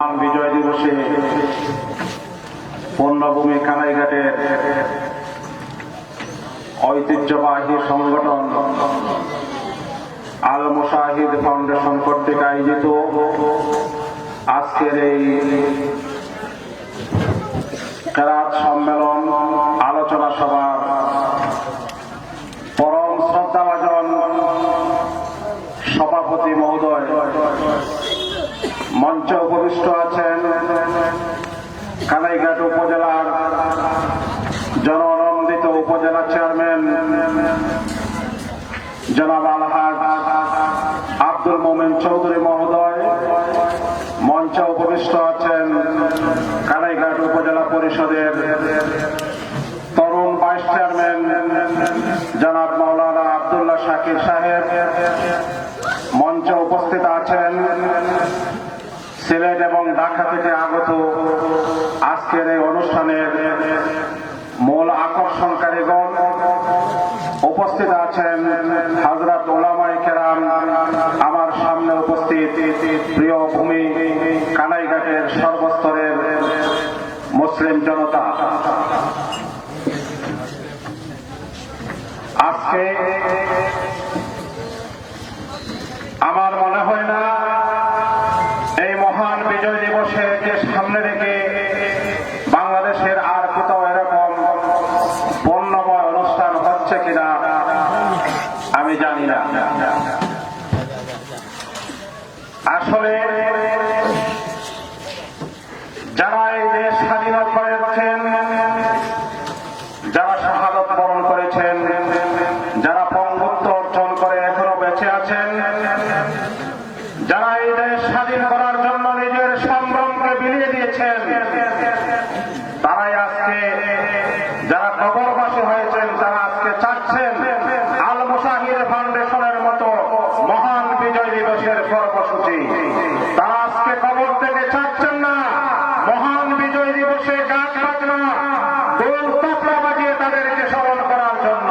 বিজয় দিবসে পণ্যভূমি কানাইঘাটের ঐতিহ্যবাহী সংগঠন আল মুশাহিদ ফাউন্ডেশন কর্তৃক আয়োজিত আজকের এই কেরাত সম্মেলন আলোচনা সভার পরম শ্রদ্ধাভাজন সভাপতি মহোদয় মঞ্চে উপবিষ্ট আছেন কানাইঘাট উপজেলার জননন্দিত উপজেলা চেয়ারম্যান জনাব আলহাজ আব্দুল মোমেন চৌধুরী মহোদয়, মঞ্চে উপবিষ্ট আছেন কানাইঘাট উপজেলা পরিষদের তরুণ ভাইস চেয়ারম্যান জনাব মাওলানা আবদুল্লাহ শাকির সাহেব। মঞ্চে উপস্থিত আছেন সিলেট এবং ঢাকা থেকে আগত আজকের এই অনুষ্ঠানের মূল আকর্ষণকারীগণ উপস্থিত আছেন হাজরত ওলামাই কেরাম আমার সামনে উপস্থিত প্রিয় ভূমি কানাইঘাটের সর্বস্তরের মুসলিম জনতা। আজকে আমার মনে হয় না এই মহান বিজয় দিবসকে সামনে রেখে বাংলাদেশের আর কোথাও এরকম বর্ণময় অনুষ্ঠান হচ্ছে কিনা আমি জানি না। আসলে যারা এই দেশ স্বাধীন করেছেন, যারা শাহাদত বরণ করেছেন, যারা পঙ্গুত্ব অর্জন করে এখনও বেঁচে আছেন, যারা এই দেশ স্বাধীন করার জন্য নিজের সম্ভ্রমকে বিলিয়ে দিয়েছেন, তারাই আজকে যারা কবরবাসী হয়েছেন তারা আজকে চাচ্ছেন আল মুসাহিদ ফাউন্ডেশনের মতো মহান বিজয় দিবসের কর্মসূচি তারা আজকে কবর থেকে চাচ্ছেন না মহান বিজয় দিবসে গাছ বাজনা দোল তবলা বাজিয়ে তাদেরকে স্মরণ করার জন্য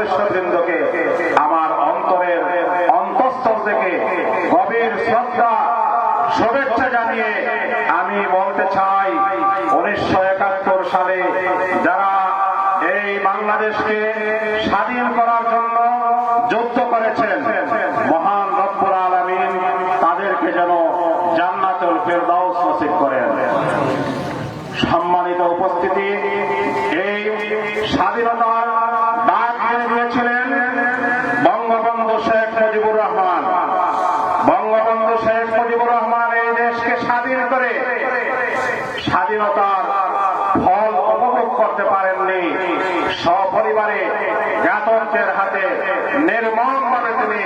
সদস্যবৃন্দকে আমার অন্তরের অন্তঃস্থল থেকে গভীর শ্রদ্ধা, শুভেচ্ছা জানিয়ে আমি বলতে চাই, উনিশশো একাত্তর সালে যারা এই বাংলাদেশকে স্বাধীন করার জন্য যুদ্ধ করেছেন, মহান রব্বুল আলমিন তাদেরকে যেন জান্নাতুল ফেরদাউস নসিব করেন। সম্মানিত উপস্থিতি স্বাধীনতার ফল উপভোগ করতে পারেননি। সপরিবারে জ্ঞাতকের হাতে নির্মম ভাবে তিনি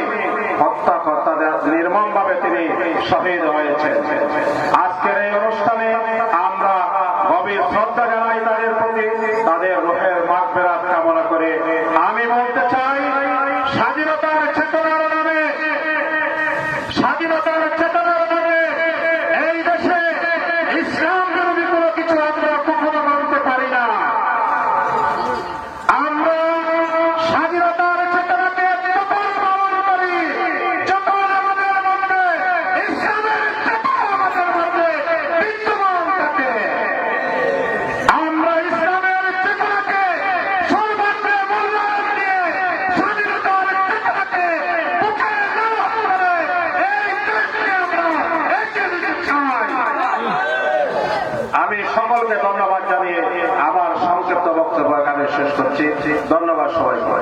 হত্যা কর্তা নির্মম ভাবে তিনি শহীদ হয়েছেন। আজকের এই অনুষ্ঠানে আমরা গভীর শ্রদ্ধা জানাই তাদের প্রতি, তাদের রোহের মাঠ আমি সকলকে ধন্যবাদ জানিয়ে আমার সংক্ষিপ্ত বক্তব্য এখানে শেষ করছি। ধন্যবাদ সবাইকে।